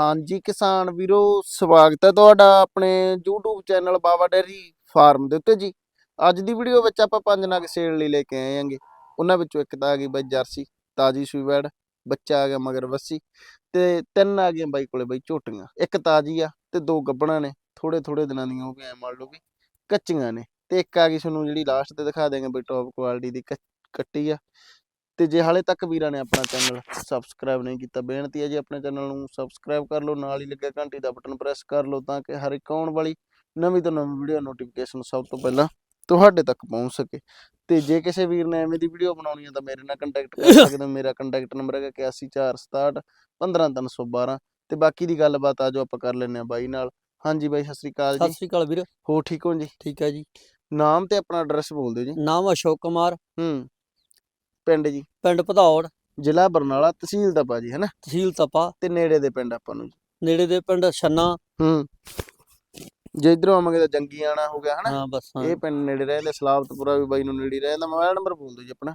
ਹਾਂਜੀ, ਕਿਸਾਨ ਵੀਰੋ, ਸਵਾਗਤ ਹੈ ਤੁਹਾਡਾ ਆਪਣੇ YouTube channel Baba dairy farm ਦੇ ਉੱਤੇ ਜੀ। ਅੱਜ ਦੀ ਵੀਡੀਓ ਵਿੱਚ ਆਪਾਂ ਪੰਜ ਨਗ ਸੇਲ ਲਈ ਲੈ ਕੇ ਆਏ ਆਂਗੇ ਉਹਨਾਂ ਵਿੱਚੋਂ ਇੱਕ ਤਾਂ ਆ ਗਈ ਬਾਈ ਜਰਸੀ, ਤਾਜੀ ਸੂਈਵੈਡ ਬੱਚਾ ਆ ਗਿਆ ਮਗਰ ਵੱਸੀ ਤੇ ਤਿੰਨ ਆ ਗਈਆਂ ਬਾਈ ਕੋਲੇ ਬਾਈ ਝੋਟੀਆਂ। ਇੱਕ ਤਾਜੀ ਆ ਤੇ ਦੋ ਗੱਬਣਾ ਨੇ ਥੋੜੇ ਥੋੜੇ ਦਿਨਾਂ ਦੀਆਂ ਉਹ ਵੀ ਐ ਮੰਨ ਲਓ ਵੀ ਕੱਚੀਆਂ ਨੇ ਤੇ ਇੱਕ ਆ ਗਈ ਤੁਹਾਨੂੰ ਜਿਹੜੀ ਲਾਸਟ ਤੇ ਦਿਖਾ ਦੇਵਾਂਗੇ ਬਈ ਟੌਪ ਕੁਆਲਿਟੀ ਦੀ ਕੱਚ- ਕੱਟੀ ਆ। ਤੇ ਜੇ ਹਾਲੇ ਤੱਕ ਵੀਰਾਂ ਨੇ ਆਪਣਾ ਚੈਨਲ ਸਬਸਕ੍ਰਾਈਬ ਨਹੀਂ ਕੀਤਾ ਬੇਨਤੀ ਹੈ ਜੀ ਆਪਣੇ ਚੈਨਲ ਨੂੰ ਸਬਸਕ੍ਰਾਈਬ ਕਰ ਲਓ ਨਾਲ ਹੀ ਲੱਗਿਆ ਘੰਟੀ ਦਾ ਬਟਨ ਪ੍ਰੈਸ ਕਰ ਲਓ ਤਾਂ ਕਿ ਹਰ ਇੱਕ ਆਉਣ ਵਾਲੀ ਨਵੀਂ ਤੋਂ ਨਵੀਂ ਵੀਡੀਓ ਨੋਟੀਫਿਕੇਸ਼ਨ ਸਭ ਤੋਂ ਪਹਿਲਾਂ ਤੁਹਾਡੇ ਤੱਕ ਪਹੁੰਚ ਸਕੇ। ਤੇ ਜੇ ਕਿਸੇ ਵੀਰ ਨੇ ਐਵੇਂ ਦੀ ਵੀਡੀਓ ਬਣਾਉਣੀ ਹੈ ਤਾਂ ਮੇਰੇ ਨਾਲ ਕੰਟੈਕਟ ਕਰ ਸਕਦੇ ਹੋ। ਮੇਰਾ ਕੰਟੈਕਟ ਨੰਬਰ ਹੈਗਾ 8146 15312 ਤੇ ਬਾਕੀ ਦੀ ਗੱਲਬਾਤ ਆਜੋ ਆਪਾਂ ਕਰ ਲੈਂਦੇ ਆ ਬਾਈ ਨਾਲ। ਹਾਂਜੀ ਬਾਈ ਸਤਿ ਸ੍ਰੀ ਅਕਾਲ ਸਤਿ ਜੀ ਸ੍ਰੀ ਅਕਾਲ ਵੀਰ। ਹੋ ਠੀਕ ਹੋ ਜੀ? ਠੀਕ ਹੈ ਜੀ। ਨਾਮ ਤੇ ਆਪਣਾ ਐਡਰੈਸ ਬੋਲ ਦਿਓ ਜੀ। ਨਾਮ ਅਸ਼ੋਕ ਕੁਮਾਰ। ਹੂੰ। ਪਿੰਡ ਜੀ? ਪਿੰਡ ਭਦੌੜ। ਜ਼ਿਲ੍ਹਾ ਬਰਨਾਲਾ ਤਹਿਸੀਲ ਦਾ ਬਾਜੀ ਹੈ ਨਾ ਤਹਿਸੀਲ ਤਪਾ ਤੇ ਨੇੜੇ ਦੇ ਪਿੰਡ ਆਪਾਂ ਨੂੰ ਜੀ? ਨੇੜੇ ਦੇ ਪਿੰਡ ਛੰਨਾ। ਹੂੰ। ਜੇ ਇਧਰੋਂ ਆਵਾਂਗੇ ਤਾਂ ਜੰਗੀ ਆਣਾ ਹੋ ਗਿਆ ਹਨਾ? ਹਾਂ ਬਸ ਹਾਂ। ਇਹ ਪਿੰਡ ਨੇੜੇ ਰਹਿੰਦੇ ਸਲਾਬਤਪੁਰਾ ਵੀ ਬਾਈ ਨੂੰ ਨੇੜੇ ਰਹਿੰਦਾ। ਮੋਬਾਈਲ ਨੰਬਰ ਬੋਲ ਦਿਓ ਜੀ ਆਪਣਾ।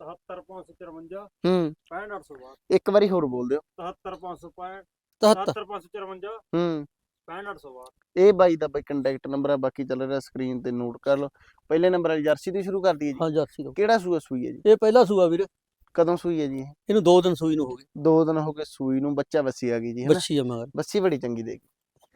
77554 ਹੂੰ। 65862 ਇੱਕ ਵਾਰੀ ਹੋਰ ਬੋਲ ਦਿਓ। 77565 77 77554 ਹੂੰ। 65862 ਇਹ ਬਾਈ ਦਾ ਬਾਈ ਕੰਟੈਕਟ ਨੰਬਰ ਆ ਬਾਕੀ ਚੱਲ ਰਿਹਾ ਸਕਰੀਨ ਤੇ ਨੋਟ ਕਰ ਲਓ। ਪਹਿਲੇ ਨੰਬਰ ਵਾਲੀ ਜਰਸੀ ਤੋਂ ਹੀ ਸ਼ੁਰੂ ਕਰ ਦਈਏ ਜੀ? ਹਾਂ ਜਰਸੀ ਤੋਂ। ਕਿਹੜਾ ਸੂਆ ਸੂਈ ਹੈ ਜੀ? ਇਹ ਪਹਿਲਾ ਸੂਆ ਵੀਰ। ਕਦੋਂ ਸੂਈ ਹੈ ਜੀ ਇਹ? ਇਹਨੂੰ ਦੋ ਦਿਨ ਸੂਈ ਨੂੰ ਹੋ ਗਏ। ਦੋ ਦਿਨ ਹੋ ਗਏ ਸੂਈ ਨੂੰ ਬੱਚਾ ਬੱਸੀ ਆ ਗਈ ਜੀ ਬੱਚੀ ਆ ਮਗਰ। ਬੱਸੀ ਬੜੀ ਚੰਗੀ ਦੇ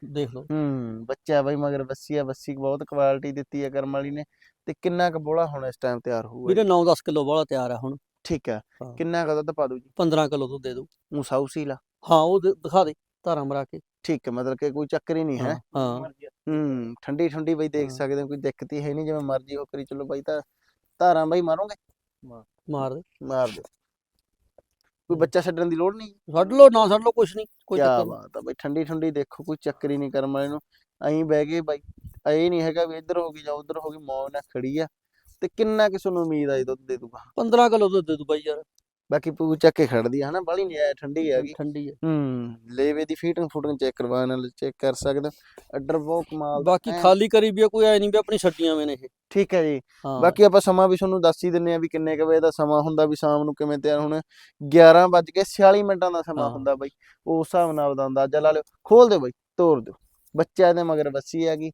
ਦੇਖ ਲਓ। ਹੂੰ ਬੱਚਾ ਬਾਈ ਮਗਰ ਬੱਸੀ ਆ ਬੱਸੀ ਬਹੁਤ ਕੁਆਲਿਟੀ ਦਿੱਤੀ ਆ ਕਰਮ ਵਾਲੀ ਨੇ। ਤੇ ਕਿੰਨਾ ਕੁ ਬੋਲਾ ਹੁਣ ਇਸ ਟਾਈਮ ਤਿਆਰ ਹੋਊਗਾ ਵੀਰੇ ਜੀ? 9-10 ਕਿਲੋ ਵਾਲਾ ਤਿਆਰ ਆ ਹੁਣ। ਠੀਕ ਹਾਂ। ਕਿੰਨਾ ਕੁ ਦੁੱਧ ਪਾ ਦੂ ਜੀ? 15 ਕਿਲੋ ਦੁੱਧ ਦੇ ਦੂ ਉਹ ਸਾਊ ਸੀਲਾ ਹਾਂ ਉਹ ਦੇ- ਦਿਖਾ ਦੇ ਧਾਰਾਂ ਮਰਾ ਕੇ। ਠੀਕ ਹੈ ਮਤਲਬ ਕਿ ਕੋਈ ਚੱਕਰ ਹੀ ਨਹੀਂ ਹੈ। ਹਾਂ ਹਾਂ। ਠੰਡੀ ਠੰਡੀ ਬਈ ਦੇਖ। ਸਕਦੇ ਹੋ ਕੋਈ ਦਿੱਕਤ ਹੀ ਹੈ ਨਹੀਂ ਜਿਵੇਂ ਮਰਜ਼ੀ ਹੋ ਕਰੀ ਚਲੋ ਬਾਈ ਤਾਂ ਧਾਰਾਂ ਬਾਈ ਮਾਰੋਗੇ। ਮਾਰ ਦੇ। ਮਾਰ ਦਿਓ ਕੋਈ ਬੱਚਾ ਛੱਡਣ ਦੀ ਲੋੜ ਨਹੀਂ? ਛੱਡ ਲੋ ਨਾ ਛੱਡ ਲੋ ਕੁਛ ਨਹੀਂ ਕੋਈ ਚੱਕਰ। ਬਾਤ ਆ ਬਈ ਠੰਡੀ ਠੰਡੀ ਦੇਖੋ ਕੋਈ ਚੱਕਰ ਹੀ ਨਹੀਂ ਕਰਮ ਵਾਲੇ ਨੂੰ। ਐਂ ਬਹਿ ਗਏ ਬਾਈ ਇਹ ਨਹੀਂ ਹੈਗਾ ਵੀ ਇੱਧਰ ਹੋ ਗਈ ਜਾਂ ਉੱਧਰ ਹੋ ਗਈ ਮੌਜ ਨਾਲ ਖੜੀ ਆ। ਤੇ ਕਿੰਨਾ ਕਿਸ ਨੂੰ ਉਮੀਦ ਆ ਇਹ ਦੁੱਧ ਦੇ ਦੂਗਾ। 15 ਕਿਲੋ ਦੁੱਧ ਦੇ ਦੂ ਬਾਈ ਯਾਰ। ਬਾਕੀ ਪੂ ਚੱਕ ਕੇ ਖੜਦੀ ਆ ਹਨਾ ਬਾਲੀ ਨਹੀਂ ਆ ਠੰਡੀ ਹੈਗੀ ਠੰਡੀ ਹੈ ਹੂੰ ਲੇਵੇ ਦੀ ਫੀਟਿੰਗ ਫੂਟਿੰਗ ਚੈੱਕ ਕਰਵਾਉਣ ਨਾਲ ਚੈੱਕ ਕਰ ਸਕਦੇ। ਹੋ ਅੱਡਰ ਬਹੁਤ ਕਮਾਲ ਦਾ ਬਾਕੀ ਖਾਲੀ ਕਰੀ ਵੀ ਆ, ਕੋਈ ਐ ਨਹੀਂ ਵੀ ਆਪਣੀ ਛੱਡੀਆਂ ਵੇ ਨੇ ਇਹ। ਠੀਕ ਹੈ ਜੀ। ਹਾਂ। ਬਾਕੀ ਆਪਾਂ ਸਮਾਂ ਵੀ ਤੁਹਾਨੂੰ ਦੱਸ ਹੀ ਦਿੰਨੇ ਆ ਵੀ ਕਿੰਨੇ ਕੁ ਵਜੇ ਦਾ ਸਮਾਂ ਹੁੰਦਾ ਵੀ ਸ਼ਾਮ ਨੂੰ ਕਿਵੇਂ ਤਿਆਰ ਹੋਣਾ। 11 ਵੱਜ ਕੇ 46 ਮਿੰਟਾਂ ਦਾ ਸਮਾਂ ਹਾਂ। ਹੁੰਦਾ ਬਾਈ ਉਸ ਹਿਸਾਬ ਨਾਲ ਆਪਦਾ ਅੰਦਾਜ਼ਾ ਲਾ ਲਿਓ ਖੋਲ ਦਿਓ ਬਾਈ ਤੋੜ ਦਿਓ। ਬੱਚਾ ਇਹਦੇ ਮਗਰ ਬੱਸੀ ਹੈਗੀ।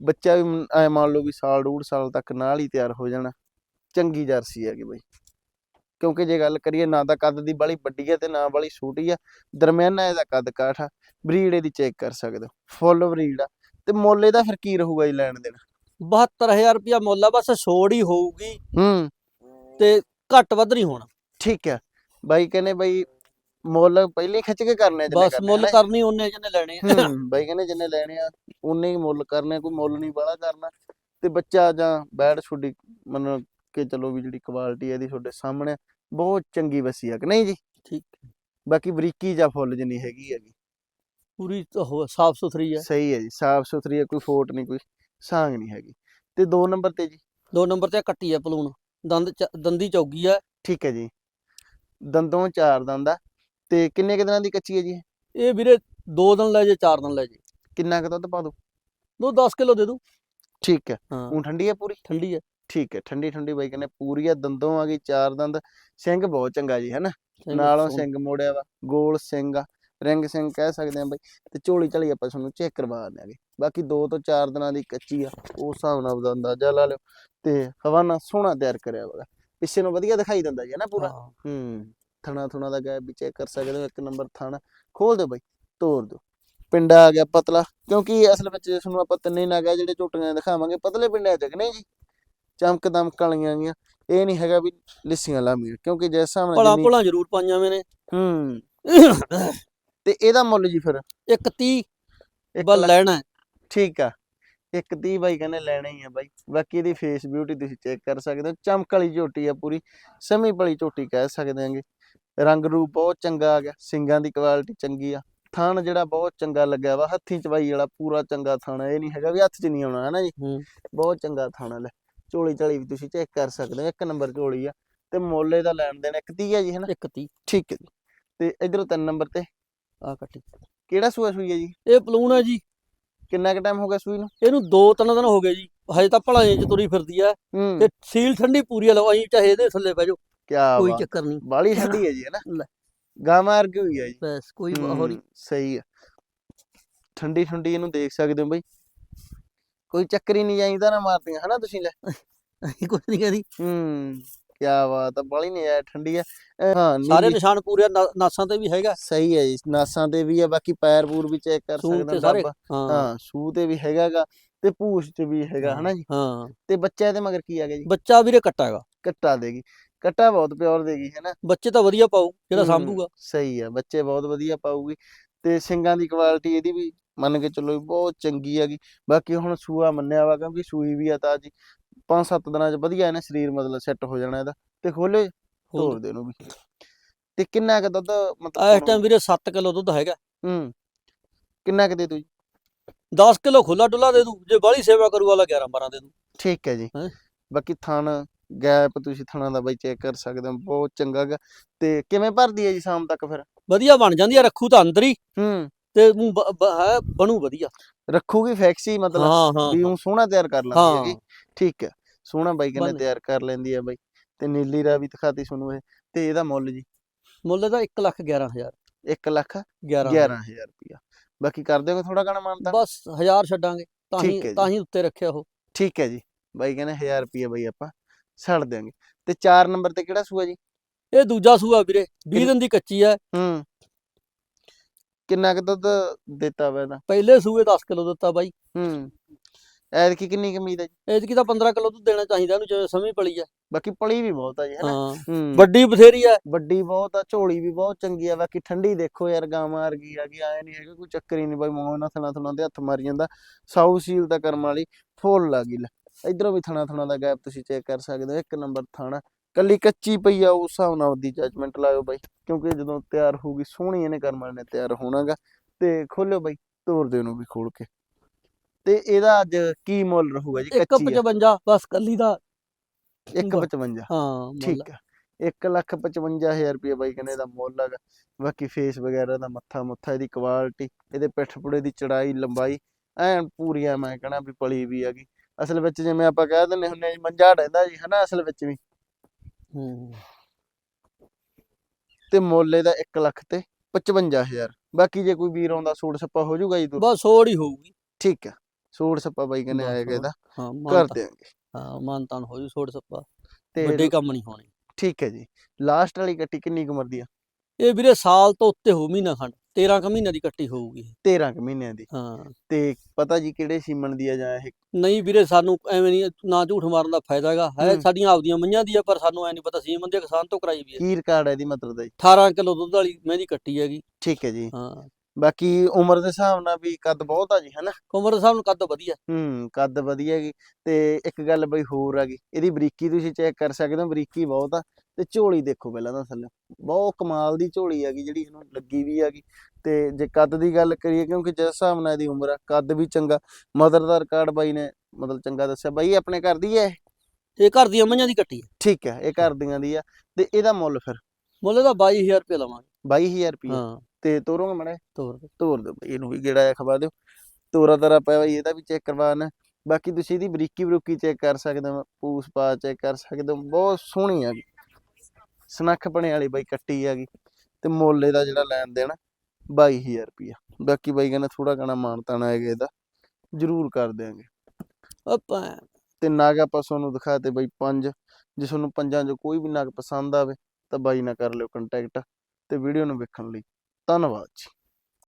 ਬੱਚਾ ਵੀ ਐਂ ਮੰਨ ਲਓ ਵੀ ਸਾਲ ਡੂਢ ਸਾਲ ਤੱਕ ਨਾਲ ਹੀ ਤਿਆਰ ਹੋ ਜਾਣਾ। ਚੰਗੀ ਜਰਸੀ ਹੈਗੀ ਬਾਈ। ਕਿਉਂਕਿ ਜੇ ਗੱਲ ਕਰੀਏ ਨਾ ਤਾਂ ਕੱਦ ਦੀ ਬਾਲੀ ਵੱਡੀ ਹੈ ਤੇ ਨਾ ਬਾਲੀ ਛੋਟੀ ਆ ਦਰਮਿਆਨਾ ਇਹਦਾ ਕੱਦ ਕਾਠ ਆ ਬਰੀਡ ਇਹਦੀ ਚੈੱਕ ਕਰ ਸਕਦੇ ਹੋ ਫੁੱਲ ਬਰੀਡ ਆ। ਤੇ ਮੁੱਲ ਇਹਦਾ ਫਿਰ ਕੀ ਰਹੂਗਾ ਜੀ ਲੈਣ ਦੇਣ? 72000 ਰੁਪਿਆ ਮੁੱਲ ਆ ਬਸ ਛੋੜ ਹੀ ਹੋਊਗੀ। ਹੂੰ। ਤੇ ਘੱਟ ਵੱਧ ਨਹੀਂ ਹੋਣਾ। ਠੀਕ ਹੈ ਬਾਈ ਕਹਿੰਦੇ ਬਾਈ ਮੁੱਲ ਪਹਿਲੇ ਖਿੱਚ ਕੇ ਕਰਨੇ ਜਿੰਨੇ ਬਸ ਮੁੱਲ। ਕਰਨੀ ਉਹਨੇ ਜਿਹਨੇ ਲੈਣੇ ਆ। ਬਾਈ ਕਹਿੰਦੇ ਜਿੰਨੇ ਲੈਣੇ ਆ ਉਨੇ ਹੀ ਮੁੱਲ ਕਰਨੇ ਕੋਈ ਮੁੱਲ ਨਹੀਂ ਬਾਹਲਾ ਕਰਨਾ। ਤੇ ਬੱਚਾ ਜਾਂ ਬੈਡ ਛੁੱਡੀ ਮੰਨ ਕੇ ਚਲੋ ਵੀ ਜਿਹੜੀ ਕੁਆਲਿਟੀ ਇਹਦੀ ਤੁਹਾਡੇ ਸਾਹਮਣੇ ਬਹੁਤ ਚੰਗੀ ਵਸੀ ਆ ਕਿ ਨਹੀਂ ਜੀ? ਠੀਕ ਬਾਕੀ ਬਰੀਕੀ ਜਾਂ ਫੁੱਲ ਜਿੰਨੀ ਹੈਗੀ ਹੈਗੀ। ਪੂਰੀ ਸਾਫ਼ ਸੁਥਰੀ ਹੈ। ਸਹੀ ਹੈ ਜੀ ਸਾਫ਼ ਸੁਥਰੀ ਹੈ ਕੋਈ ਫੋਟ ਨਹੀਂ ਕੋਈ ਸਾਂਗ ਨਹੀਂ ਹੈਗੀ। ਤੇ ਦੋ ਨੰਬਰ ਤੇ ਜੀ? ਦੋ ਨੰਬਰ ਤੇ ਕੱਟੀ ਆ ਪਲੂਣ। ਦੰਦ ਦੰਦੀ ਚੌਗੀ ਆ ਠੀਕ ਹੈ ਜੀ। ਦੰਦੋਂ ਚਾਰ ਦੰਦ ਆ। ਤੇ ਕਿੰਨੇ ਕੁ ਦਿਨਾਂ ਦੀ ਕੱਚੀ ਹੈ ਜੀ ਇਹ? ਵੀਰੇ ਦੋ ਦਿਨ ਲੈ ਜੇ ਚਾਰ ਦਿਨ ਲੈ ਜੇ। ਕਿੰਨਾ ਕੁ ਦੁੱਧ ਪਾ ਦੋ ਦੋ 10 ਕਿਲੋ ਦੇ ਦੂ ਠੀਕ ਹੈ। ਹਾਂ। ਉਹ ਠੰਡੀ ਹੈ ਪੂਰੀ? ਠੰਡੀ ਹੈ। ਠੀਕ ਹੈ ਠੰਡੀ ਠੰਡੀ ਬਾਈ ਕਹਿੰਦੇ ਪੂਰੀ ਆ ਦੰਦੋਂ ਆ ਗਈ ਚਾਰ ਦੰਦ। ਸਿੰਘ ਬਹੁਤ ਚੰਗਾ ਜੀ ਹੈਨਾ? ਨਾਲੋਂ। ਸਿੰਘ ਮੋੜਿਆ ਵਾ ਗੋਲ ਸਿੰਘ ਆ ਰਿੰਗ ਸਿੰਘ ਕਹਿ ਸਕਦੇ ਆ ਬਾਈ। ਤੇ ਝੋਲੀ ਝਲੀ ਆਪਾਂ ਤੁਹਾਨੂੰ ਚੈੱਕ ਕਰਵਾ ਦਿਆਂਗੇ ਬਾਕੀ 2 ਤੋਂ 4 ਦਿਨਾਂ ਦੀ ਕੱਚੀ ਆ ਉਸ ਹਿਸਾਬ ਨਾਲ ਉਹਦਾ ਅੰਦਾਜ਼ਾ ਲਾ ਲਿਓ। ਤੇ ਹਵਾਨਾ ਸੋਹਣਾ ਤਿਆਰ ਕਰਿਆ ਵਾ। ਪਿੱਛੇ ਨੂੰ ਵਧੀਆ ਦਿਖਾਈ ਦਿੰਦਾ ਜੀ ਨਾ ਪੂਰਾ? ਹਾਂ। ਹੂੰ ਥਣਾ ਥੁਣਾ ਦਾ ਗੈਪ ਵੀ ਚੈੱਕ ਕਰ ਸਕਦੇ ਹੋ ਇੱਕ ਨੰਬਰ ਥਣ। ਖੋਲ ਦਿਓ ਬਾਈ ਤੋੜ ਦਿਓ। ਪਿੰਡਾ ਆ ਗਿਆ ਪਤਲਾ ਕਿਉਂਕਿ ਅਸਲ ਵਿੱਚ ਜੇ ਤੁਹਾਨੂੰ ਆਪਾਂ ਤਿੰਨੇ ਨਾ ਗਿਆ ਜਿਹੜੇ ਝੋਟੀਆਂ ਦਿਖਾਵਾਂਗੇ ਪਤਲੇ ਪਿੰਡਾਂ ਚ ਨਹੀਂ ਜੀ? ਚਮਕ ਦਮਕ ਵਾਲੀਆਂ ਗੀਆਂ ਇਹ ਨਹੀਂ ਹੈਗਾ ਵੀ ਲਿੱਸੀਆਂ ਲਾਮੀਆਂ ਕਿਉਂਕਿ ਜਿਸ ਨਾਲ ਭਲਾ ਭਲਾ ਜ਼ਰੂਰ ਪਾਈਆਂ ਵੇ ਨੇ। ਹੂੰ। ਤੇ ਇਹਦਾ ਮੁੱਲ ਜੀ ਫਿਰ? ਇੱਕ 30 ਇੱਕ ਬਸ ਲੱਖ- ਲੈਣਾ। ਠੀਕ ਆ। ਇੱਕ 30 ਬਾਈ ਕਹਿੰਦੇ ਲੈਣਾ ਹੀ ਆ ਬਾਈ। ਬਾਕੀ ਇਹਦੀ ਫੇਸ ਬਿਊਟੀ ਤੁਸੀਂ ਚੈੱਕ ਕਰ ਸਕਦੇ ਹੋ। ਚਮਕ ਵਾਲੀ ਝੋਟੀ ਆ ਪੂਰੀ। ਸਮੀ ਭਲੀ ਝੋਟੀ ਕਹਿ ਸਕਦੇ ਆਂਗੇ। ਰੰਗ ਰੂਪ ਬਹੁਤ ਚੰਗਾ ਆ ਗਿਆ। ਸਿੰਗਾਂ ਦੀ ਕੁਆਲਿਟੀ ਚੰਗੀ ਆ। ਥਣ ਜਿਹੜਾ ਬਹੁਤ ਚੰਗਾ ਲੱਗਿਆ ਵਾ। ਹੱਥੀਂ ਚਵਾਈ ਵਾਲਾ ਪੂਰਾ ਚੰਗਾ ਥਣ ਇਹ ਨਹੀਂ ਹੈਗਾ ਵੀ ਹੱਥ 'ਚ ਨਹੀਂ ਆਉਣਾ ਹੈ ਨਾ ਜੀ ਬਹੁਤ ਚੰਗਾ ਥਣ ਲੈ। ਝੋਲੀ ਝਾਲੀ ਵੀ ਤੁਸੀਂ ਚੈੱਕ ਕਰ ਸਕਦੇ ਹੋ ਇੱਕ ਨੰਬਰ ਝੋਲੀ ਆ ਤੇ ਮੁੱਲ ਇਹਦਾ ਲੈਣ ਦੇਣ ਇੱਕ 30 ਆ ਜੀ ਹੈ ਨਾ ਇੱਕ 30 ਠੀਕ ਹੈ ਜੀ। ਤੇ ਇਧਰੋਂ ਤਿੰਨ ਨੰਬਰ ਤੇ। ਆ ਕੱਟੀ ਕਿਹੜਾ ਸੂਆ ਸੂਈ ਹੈ ਜੀ? ਇਹ ਪਲੂਣ ਹੈ ਜੀ। ਕਿੰਨਾ ਕੁ ਟਾਈਮ ਹੋ ਗਿਆ ਸੂਈ ਨੂੰ? ਇਹਨੂੰ ਦੋ ਤਿੰਨ ਦਿਨ ਹੋ ਗਏ ਜੀ। ਹਜੇ ਤਾਂ ਭਲਾ ਚ ਤੁਰੀ ਫਿਰਦੀ ਆ। ਹੂੰ। ਤੇ ਸੀਲ ਠੰਡੀ ਪੂਰੀ ਆ ਲਓ ਅਸੀਂ ਚਾਹੇ ਇਹਦੇ ਥੱਲੇ ਬਹਿ ਜਾਓ। ਕੀ ਕੋਈ ਚੱਕਰ ਨਹੀਂ। ਬਾਲੀ ਠੰਡੀ ਹੈ ਜੀ ਹੈ ਨਾ ਲੈ। ਗਾਂ ਮਾਰ ਕੇ ਹੋਈ ਆ ਜੀ। ਬਸ ਕੋਈ ਹੋਰ ਹੂੰ, ਸਹੀ ਆ। ਠੰਡੀ ਠੰਡੀ ਇਹਨੂੰ ਦੇਖ ਸਕਦੇ ਹੋ ਬਈ। ਕੋਈ ਚੱਕਰ ਨਹੀਂ ਜਾਂਦਾ ਨਾ ਮਾਰਦੀਆਂ ਹਨਾ ਤੁਸੀਂ ਲੈ? ਕੁਝ ਨਹੀਂ ਕਹਿੰਦੀ ਹੂੰ ਕੀ ਬਾਤ ਆ ਬੜੀ ਨਹੀਂ ਆ ਠੰਡੀ ਆ। ਹਾਂ ਸਾਰੇ ਨਿਸ਼ਾਨ ਪੂਰੇ ਨਾਸਾਂ ਤੇ ਵੀ ਹੈਗਾ। ਸਹੀ ਹੈ ਜੀ ਨਾਸਾਂ ਤੇ ਵੀ ਆ ਬਾਕੀ ਪੈਰ ਪੂਰ ਵੀ ਚੈੱਕ ਕਰ ਸਕਦੇ ਤੇ ਹਾਂ। ਸੂ ਤੇ ਵੀ ਹੈਗਾਗਾ ਤੇ ਪੂਛ ਤੇ ਵੀ ਹੈਗਾ ਹਨਾ ਜੀ। ਹਾਂ। ਤੇ ਬੱਚਾ ਇਹਦੇ ਮਗਰ ਕੀ ਆ ਗਿਆ ਜੀ? ਬੱਚਾ ਵੀਰੇ ਕੱਟਾ ਹੈਗਾ। ਕੱਟਾ ਦੇਗੀ ਕੱਟਾ ਬਹੁਤ ਪਿਓਰ ਦੇਗੀ ਹੈਨਾ। ਬੱਚੇ ਤਾਂ ਵਧੀਆ ਪਾਉ ਜਿਹੜਾ ਸਾਂਭੂਗਾ। ਸਹੀ ਆ ਬੱਚੇ ਬਹੁਤ ਵਧੀਆ ਪਾਊਗੀ। ਤੇ ਸਿੰਗਾਂ ਦੀ ਕੁਆਲਿਟੀ ਇਹਦੀ ਵੀ ਮੰਨ ਕੇ ਚੱਲੋ ਵੀ ਬਹੁਤ ਚੰਗੀ ਹੈਗੀ। ਬਾਕੀ ਹੁਣ ਸੂਆ ਮੰਨਿਆ ਵਾ ਕਿਉਂਕਿ ਸੂਈ ਵੀ ਆ ਤਾਂ ਜੀ 5-7 ਦਿਨਾਂ ਚ ਵਧੀਆ ਇਹਨੇ ਸਰੀਰ ਮਤਲਬ ਸੈੱਟ ਹੋ ਜਾਣਾ ਇਹਦਾ ਤੇ ਖੋਲੇ ਤੋਰ ਦੇ ਨੂੰ ਵੀ। ਤੇ ਕਿੰਨਾ ਕੁ ਦੁੱਧ ਮਤਲਬ ਇਸ ਟਾਈਮ ਵੀਰੇ 7 ਕਿਲੋ ਦੁੱਧ ਹੈਗਾ। ਹੂੰ ਕਿੰਨਾ ਕੁ ਦੇ ਦੂ ਜੀ? 10 ਕਿਲੋ ਖੁੱਲਾ ਡੁੱਲਾ ਦੇ ਦੂ ਜੇ ਬਾਹਲੀ ਸੇਵਾ ਕਰੂ ਵਾਲਾ 11 12 ਦੇ ਦੂ। ਠੀਕ ਹੈ ਜੀ? ਬਾਕੀ ਥਣ ਗੈਪ ਤੁਸੀਂ ਥਣਾਂ ਦਾ ਬਾਈ ਚੈੱਕ ਕਰ ਸਕਦੇ ਹੋ ਬਹੁਤ ਚੰਗਾ ਗਾ ਤੇ ਕਿਵੇਂ ਭਰਦੀ ਹੈ ਜੀ ਸ਼ਾਮ ਤੱਕ ਫਿਰ? ਵਧੀਆ ਬਣ ਜਾਂਦੀ ਆ ਰੱਖੂ ਤਾਂ ਅੰਦਰ ਹੀ। ਹੂੰ। ਤੇ ਊਂ ਬ- ਬ- ਹੈ ਬਣੂ ਵਧੀਆ। ਰੱਖੂਗੀ ਫੈਕਸੀ ਮਤਲਬ ਹਾਂ ਹਾਂ ਵੀ ਉਹ ਸੋਹਣਾ ਤਿਆਰ ਕਰ ਲੈਂਦੀ ਹਾਂ। ਹੈਗੀ। ਠੀਕ ਹੈ। ਸੋਹਣਾ ਬਾਈ ਕਹਿੰਦੇ ਤਿਆਰ ਕਰ ਲੈਂਦੀ ਹੈ ਬਾਈ। ਤੇ ਨੀਲੀ ਰਾ ਵੀ ਦਿਖਾਤੀ ਤੁਹਾਨੂੰ ਇਹ। ਤੇ ਇਹਦਾ ਮੁੱਲ ਜੀ? ਮੁੱਲ ਦਾ 1 ਲੱਖ 11000 1 ਲੱਖ 11 11000 ਰੁਪਇਆ। ਬਾਕੀ ਕਰ ਦਿਓਗੇ ਥੋੜਾ ਘਣਾ ਮਾਨਤਾ ਬਸ 1000 ਛੱਡਾਂਗੇ। ਤਾਂ ਠੀਕ ਹੈ ਜੀ। ਹੀ ਤਾਂ ਹੀ ਉੱਤੇ ਰੱਖਿਆ ਉਹ। ਠੀਕ ਹੈ ਜੀ। ਬਾਈ ਕਹਿੰਦੇ 1000 ਰੁਪਇਆ ਬਾਈ ਆਪਾਂ ਛੱਡ ਦਿਆਂਗੇ। ਤੇ 4 ਨੰਬਰ ਤੇ ਕਿਹੜਾ ਸੂਆ ਜੀ? ਇਹ ਦੂਜਾ ਸੂਆ ਵੀਰੇ। 20 ਦਿਨ ਦੀ ਕੱਚੀ ਆ ਹੂੰ। ਕਿੰਨਾ ਕੁ ਦੁੱਧ ਦਿੱਤਾ ਵਾ ਇਹਦਾ? ਪਹਿਲੇ ਸੂਏ 10 ਕਿਲੋ ਦਿੱਤਾ ਬਾਈ। ਹੂੰ। ਐਤਕੀ ਕਿੰਨੀ ਕਮੀਦ ਹੈ ਜੀ? ਐਤਕੀ ਤਾਂ 15 ਕਿਲੋ ਦੁੱਧ ਦੇਣਾ ਚਾਹੀਦਾ ਇਹਨੂੰ ਜਿਵੇਂ ਸਮੀ ਪਲੀ ਆ। ਬਾਕੀ ਪਲੀ ਵੀ ਬਹੁਤ ਆ ਜੀ ਹੈਨਾ ਹਾਂ। ਵੱਡੀ ਬਥੇਰੀ ਆ। ਵੱਡੀ ਬਹੁਤ ਆ ਝੋਲੀ ਵੀ ਬਹੁਤ ਚੰਗੀ ਆ ਬਾਕੀ ਠੰਡੀ ਦੇਖੋ ਯਾਰ ਗਾਂ ਮਾਰ ਗਈ ਆ ਗਈ ਆਏ ਨਹੀਂ ਹੈਗਾ ਕੋਈ ਚੱਕਰ ਹੀ ਨਹੀਂ ਬਾਈ ਮੋਹ ਨਾ ਥਣਾ ਥਣਾ ਦੇ ਹੱਥ ਮਾਰੀ ਜਾਂਦਾ। ਸਾਊ ਸੀਲ ਦਾ ਕਰਮ ਵਾਲੀ ਫੁੱਲ ਲੱਗੀ ਲੈ ਇਧਰੋਂ ਵੀ ਥਣਾ ਥਣਾ ਦਾ ਗੈਪ ਤੁਸੀਂ ਚੈੱਕ ਕਰ ਸਕਦੇ ਹੋ ਇੱਕ ਨੰਬਰ ਥਾਣਾ। ਕੱਲੀ ਕੱਚੀ ਪਈ ਆ ਉਸ ਹਿਸਾਬ ਨਾਲ ਦੀ ਜਜਮੈਂਟ ਲਾਇਓ ਬਾਈ ਕਿਉਂਕਿ ਜਦੋਂ ਤਿਆਰ ਹੋਊਗੀ ਸੋਹਣੀ ਇਹਨੇ ਕਰਮ ਵਾਲੇ ਨੇ ਤਿਆਰ ਹੋਣਾਗਾ ਤੇ ਖੋਲਿਓ ਬਾਈ ਤੋਰ ਦਿਓ ਨੂੰ ਵੀ ਖੋਲ ਕੇ। ਤੇ ਇਹਦਾ ਅੱਜ ਕੀ ਮੁੱਲ ਰਹੂਗਾ ਜੀ ਕੱਚੀ ਆ? 155 ਬਸ ਕੱਲੀ ਦਾ। 155 ਹਾਂ ਠੀਕ ਆ। 1 ਲੱਖ 55000 ਰੁਪਏ ਬਾਈ ਕਹਿੰਦੇ ਇਹਦਾ ਮੁੱਲ ਹੈਗਾ। ਬਾਕੀ ਫੇਸ ਵਗੈਰਾ ਦਾ ਮੱਥਾ ਮੁੱਥਾ ਇਹਦੀ ਕੁਆਲਿਟੀ ਇਹਦੇ ਪਿੱਠ ਪੁੜੇ ਦੀ ਚੜਾਈ ਲੰਬਾਈ ਐਨ ਪੂਰੀ ਆ ਮੈਂ ਕਹਣਾ ਵੀ ਪਲੀ ਵੀ ਹੈਗੀ। ਅਸਲ ਵਿੱਚ ਜਿਵੇਂ ਆਪਾਂ ਕਹਿ ਆ ਜੀ ਮੰਜਾ ਰਹਿੰਦਾ ਜੀ ਹਨਾ ਅਸਲ ਵਿੱਚ ਵੀ। ਹੂੰ। ਤੇ ਮੁੱਲ ਇਹਦਾ 1 ਲੱਖ ਤੇ 55000 ਬਾਕੀ ਜੇ ਕੋਈ ਵੀਰ ਆਉਂਦਾ ਸੂਟ ਸੱਪਾ ਹੋ ਜਾਊਗਾ ਜੀ ਤੂੰ ਬਸ ਹੋਰ ਹੀ ਹੋਊਗੀ। ਠੀਕ ਆ ਸੂਟ ਸੱਪਾ ਬਾਈ ਕਹਿੰਦੇ ਆਏਗਾ। ਇਹਦਾ। ਹਾਂ ਕਰ ਦਿਆਂਗੇ। ਹਾਂ ਮਾਨਤਾਨ ਹੋ ਜੂ ਛੋੜ ਸੱਪਾ। ਤੇ ਵੱਡੇ ਕੰਮ ਨਹੀਂ ਹੋਣੇ। ਠੀਕ ਹੈ ਜੀ। ਲਾਸਟ ਵਾਲੀ ਕੱਟੀ ਕਿੰਨੀ ਕੁ ਉਮਰ ਦੀ ਆ? ਇਹ ਵੀਰੇ ਸਾਲ ਤੋਂ ਉੱਤੇ ਹੋ ਮਹੀਨਾ ਖੰਡ। 13 ਕ ਮਹੀਨਿਆਂ ਦੀ ਕੱਟੀ ਹੋਊਗੀ। ਇਹ। 13 ਕੁ ਮਹੀਨਿਆਂ ਦੀ। ਹਾਂ। ਤੇ ਪਤਾ ਜੀ ਕਿਹੜੇ ਸੀਮਨ ਦੀ ਆ ਜਾਂ ਇਹ? ਨਹੀਂ ਵੀਰੇ ਸਾਨੂੰ ਐਵੇਂ ਨਹੀਂ ਨਾ ਝੂਠ ਮਾਰਨ ਦਾ ਫਾਇਦਾ ਹੈਗਾ। ਹੈ। ਸਾਡੀਆਂ ਆਪਦੀਆਂ ਮਈਆਂ ਦੀ ਆ ਪਰ ਸਾਨੂੰ ਐ ਨਹੀਂ ਪਤਾ ਸੀ ਬੰਦੇ ਕਿਸਾਨ ਤੋਂ ਕਰਾਈ ਵੀ ਹੈ ਕੀ ਰਿਕਾਰਡ ਹੈ ਇਹਦੀ ਮਤਲਬ ਦਾ ਜੀ? 18 ਕਿਲੋ ਦੁੱਧ ਵਾਲੀ ਮਹਿੰਦੀ ਕੱਟੀ ਹੈਗੀ। ਠੀਕ ਹੈ ਜੀ। ਹਾਂ। ਬਾਕੀ ਉਮਰ ਦੇ ਹਿਸਾਬ ਨਾਲ ਵੀ ਕੱਦ ਬਹੁਤ ਆ ਜੀ ਹਨਾ? ਉਮਰ ਦੇ ਹਿਸਾਬ ਨਾਲ ਕੱਦ ਵਧੀਆ। ਹੂੰ ਕੱਦ ਵਧੀਆ ਹੈਗੀ ਤੇ ਇੱਕ ਗੱਲ ਬਈ ਹੋਰ ਹੈਗੀ ਇਹਦੀ ਬਰੀਕੀ ਤੁਸੀਂ ਚੈੱਕ ਕਰ ਸਕਦੇ ਹੋ ਬਰੀਕੀ ਬਹੁਤ ਆ। ਤੇ ਝੋਲੀ ਦੇਖੋ ਪਹਿਲਾਂ ਤਾਂ ਥੱਲੇ ਬਹੁਤ ਕਮਾਲ ਦੀ ਝੋਲੀ ਹੈਗੀ ਜਿਹੜੀ ਇਹਨੂੰ ਲੱਗੀ ਵੀ ਹੈਗੀ ਤੇ ਜੇ ਕੱਦ ਦੀ ਗੱਲ ਕਰੀਏ ਕਿਉਂਕਿ ਜਿਸ ਹਿਸਾਬ ਨਾਲ ਇਹਦੀ ਉਮਰ ਆ ਕੱਦ ਵੀ ਚੰਗਾ। ਮਦਰ ਦਾ ਰਿਕਾਰਡ ਬਾਈ ਨੇ ਮਤਲਬ ਚੰਗਾ ਦੱਸਿਆ। ਬਾਈ ਆਪਣੇ ਘਰ ਦੀ ਹੈ ਇਹ? ਘਰ ਦੀਆਂ ਮਈਆਂ ਦੀ ਕੱਟੀ ਹੈ ਠੀਕ ਹੈ ਇਹ ਘਰ ਦੀਆਂ ਦੀ ਆ। ਤੇ ਇਹਦਾ ਮੁੱਲ ਫਿਰ? ਮੁੱਲ ਇਹਦਾ 22000 ਰੁਪਏ ਲਵਾਂਗੇ। 22000 ਰੁਪਏ ਹਾਂ। ਤੇ ਤੋਰੋਗੇ ਮੜਾ ਤੋਰ ਦੇ। ਤੋਰ ਦਿਓ ਬਈ ਇਹਨੂੰ ਵੀ ਗੇੜਾ ਜਿਹਾ ਖਵਾ ਦਿਓ। ਤੋਰਾ ਤਰਾ ਪਿਆ ਬਈ ਇਹਦਾ ਵੀ ਚੈੱਕ ਕਰਵਾਣਾ ਬਾਕੀ ਤੁਸੀਂ ਇਹਦੀ ਬਰੀਕੀ ਬਰੂਕੀ ਚੈੱਕ ਕਰ ਸਕਦੇ ਹੋ ਪੂਸ ਪਾ ਚੈੱਕ ਕਰ ਸਕਦੇ ਹੋ। ਬਹੁਤ ਸੋਹਣੀ ਹੈਗੀ ਸਨੱਖ ਪਣੇ ਵਾਲੀ ਬਾਈ ਕੱਟੀ ਹੈਗੀ ਤੇ ਮੁੱਲ ਇਹਦਾ ਜਿਹੜਾ ਲੈਣ ਦੇਣਾ 22000 ਰੁਪਇਆ। ਬਾਕੀ ਬਾਈ ਕਹਿੰਦਾ ਥੋੜਾ ਘਣਾ ਮਾਨਤਾਣਾ ਹੈਗਾ ਇਹਦਾ। ਜ਼ਰੂਰ ਕਰ ਦਿਆਂਗੇ। ਆਪਾਂ ਤੇ ਨਾਗ ਆਪਾਂ ਤੁਹਾਨੂੰ ਦਿਖਾਤੇ ਬਾਈ ਪੰਜ। ਜੇ ਤੁਹਾਨੂੰ ਪੰਜਾਂ ਚੋਂ ਕੋਈ ਵੀ ਨਾਗ ਪਸੰਦ ਆਵੇ ਤਾਂ ਬਾਈ ਨਾਲ ਕਰ ਲਿਓ ਕੰਟੈਕਟ ਤੇ ਵੀਡੀਓ ਨੂੰ ਵੇਖਣ ਲਈ। ਧੰਨਵਾਦ ਜੀ।